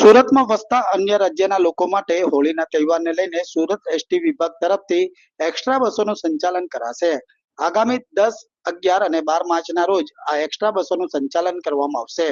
સુરતમાં વસતા અન્ય રાજ્યના લોકો માટે હોળીના તહેવારને લઈને સુરત એસટી વિભાગ તરફથી એક્સ્ટ્રા બસોનું સંચાલન કરાશે. આગામી દસ, અગિયાર અને બાર માર્ચના રોજ આ એક્સ્ટ્રા બસોનું સંચાલન કરવામાં આવશે.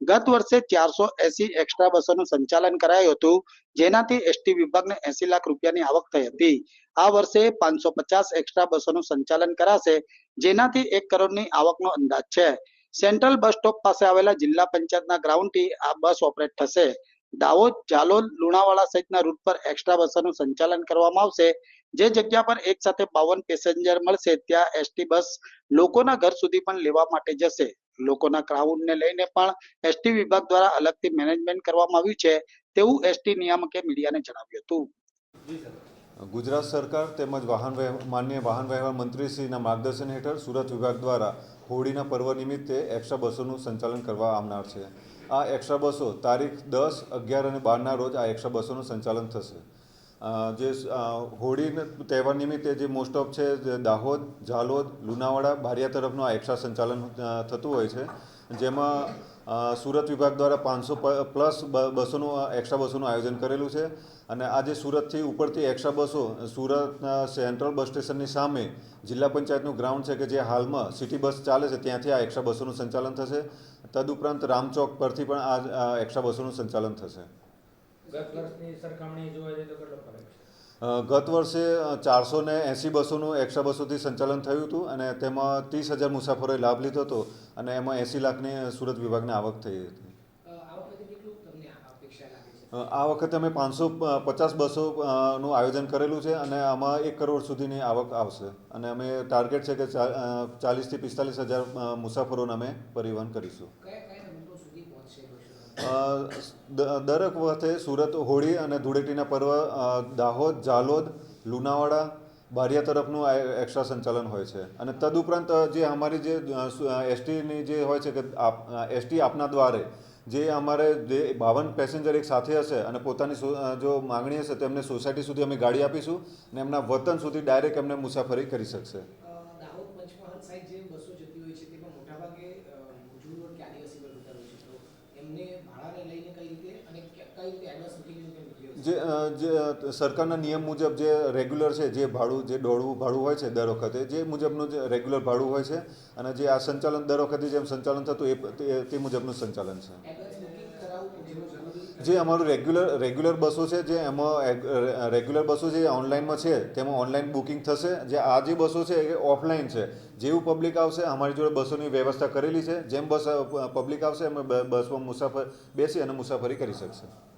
ગત વર્ષે ચારસો એસી એક્સ્ટ્રા બસોનું સંચાલન કરાયું હતું, જેનાથી એસટી વિભાગને એસી લાખ રૂપિયાની આવક થઈ હતી. આ વર્ષે પાંચસો પચાસ એક્સ્ટ્રા બસોનું સંચાલન કરાશે, જેનાથી એક કરોડની આવકનો અંદાજ છે. સેન્ટ્રલ બસ સ્ટોપ પાસે આવેલા જિલ્લા પંચાયતના ગ્રાઉન્ડથી આ બસ ઓપરેટ થશે. દાહોદ જાલોલ લુણાવાડા સહિતના રૂટ પર એક્સ્ટ્રા બસોનું સંચાલન કરવામાં આવશે. જે જગ્યા પર એક સાથે બાવન પેસેન્જર મળશે, ત્યાં એસટી બસ લોકોના ઘર સુધી પણ લેવા માટે જશે. લોકોના ક્રાઉડને લઈને પણ એસટી વિભાગ દ્વારા અલગથી મેનેજમેન્ટ કરવામાં આવ્યું છે. તેવું એસટી નિયામકે મીડિયાને જણાવ્યું હતું. ગુજરાત સરકાર તેમજ વાહન માન્ય વાહન વ્યવહાર મંત્રીશ્રીના માર્ગદર્શન હેઠળ સુરત વિભાગ દ્વારા હોળીના પર્વ નિમિત્તે એક્સ્ટ્રા બસોનું સંચાલન કરવા આવનાર છે. આ એક્સ્ટ્રા બસો, તારીખ દસ, અગિયાર અને બારના રોજ આ એક્સ્ટ્રા બસોનું સંચાલન થશે. જે હોળી તહેવાર નિમિત્તે જે મોસ્ટ ઓફ છે દાહોદ, ઝાલોદ, લુણાવાડા, બારિયા તરફનું આ એક્સ્ટ્રા સંચાલન થતું હોય છે. જેમાં સુરત વિભાગ દ્વારા પાંચસો પ્લસ બસોનું એક્સ્ટ્રા બસોનું આયોજન કરેલું છે. અને આજે સુરતથી ઉપરથી એક્સ્ટ્રા બસો, સુરતના સેન્ટ્રલ બસ સ્ટેશનની સામે જિલ્લા પંચાયતનું ગ્રાઉન્ડ છે કે જે હાલમાં સિટી બસ ચાલે છે, ત્યાંથી આ એક્સ્ટ્રા બસોનું સંચાલન થશે. તદુપરાંત રામચોક પરથી પણ આ એક્સ્ટ્રા બસોનું સંચાલન થશે. ગત વર્ષે ચારસો ને એંસી બસોનું એક્સ્ટ્રા બસોથી સંચાલન થયું હતું અને તેમાં ત્રીસ હજાર મુસાફરોએ લાભ લીધો હતો અને એમાં એંસી લાખની સુરત વિભાગની આવક થઈ હતી. આ વખતે અમે પાંચસો પચાસ બસો નું આયોજન કરેલું છે અને આમાં એક કરોડ સુધીની આવક આવશે અને અમે ટાર્ગેટ છે કે ચાલીસથી પિસ્તાલીસ હજાર મુસાફરોને અમે પરિવહન કરીશું. દરેક વખતે સુરત હોળી અને ધૂળેટીના પર્વ દાહોદ જાલોદ લુણાવાડા, બારિયા તરફનું આ એક્સ્ટ્રા સંચાલન હોય છે. અને તદુપરાંત જે અમારી જે એસટીની જે હોય છે કે એસટી આપના દ્વારે, જે અમારે જે બાવન પેસેન્જર એક સાથે હશે અને પોતાની જો માંગણી હશે તો એમને સોસાયટી સુધી અમે ગાડી આપીશું અને એમના વતન સુધી ડાયરેક્ટ એમને મુસાફરી કરી શકશે અ, દાહોદ પંચમહાલ સાઈડ જે બસો જતી હોય છે તેમાં મોટાભાગે અ, મજૂર વર્ગ કે આદિવાસી વર્ગ જતા હોય છે તો એમને ભાડાને લઈને કઈ રીતે અને કે- કઈ રીતે એડવાન્સ બુકિંગ નીકળી જે જે સરકારના નિયમ મુજબ જે રેગ્યુલર છે, જે ભાડું, જે દોડવું ભાડું હોય છે દર વખતે, જે મુજબનું જે રેગ્યુલર ભાડું હોય છે અને જે આ સંચાલન દર વખતે જેમ સંચાલન થતું એ, તે- મુજબનું સંચાલન છે. જે અમારું રેગ્યુલર રેગ્યુલર બસો છે, જે એમાં રેગ્યુલર બસો જે ઓનલાઈનમાં છે, તેમાં ઓનલાઈન બુકિંગ થશે. જે આ જે બસો છે એ ઓફલાઈન છે. જેવું પબ્લિક આવશે, અમારી જોડે બસોની વ્યવસ્થા કરેલી છે. જેમ બસ પબ્લિક આવશે એમ બસમાં મુસાફર બેસી અને મુસાફરી કરી શકશે.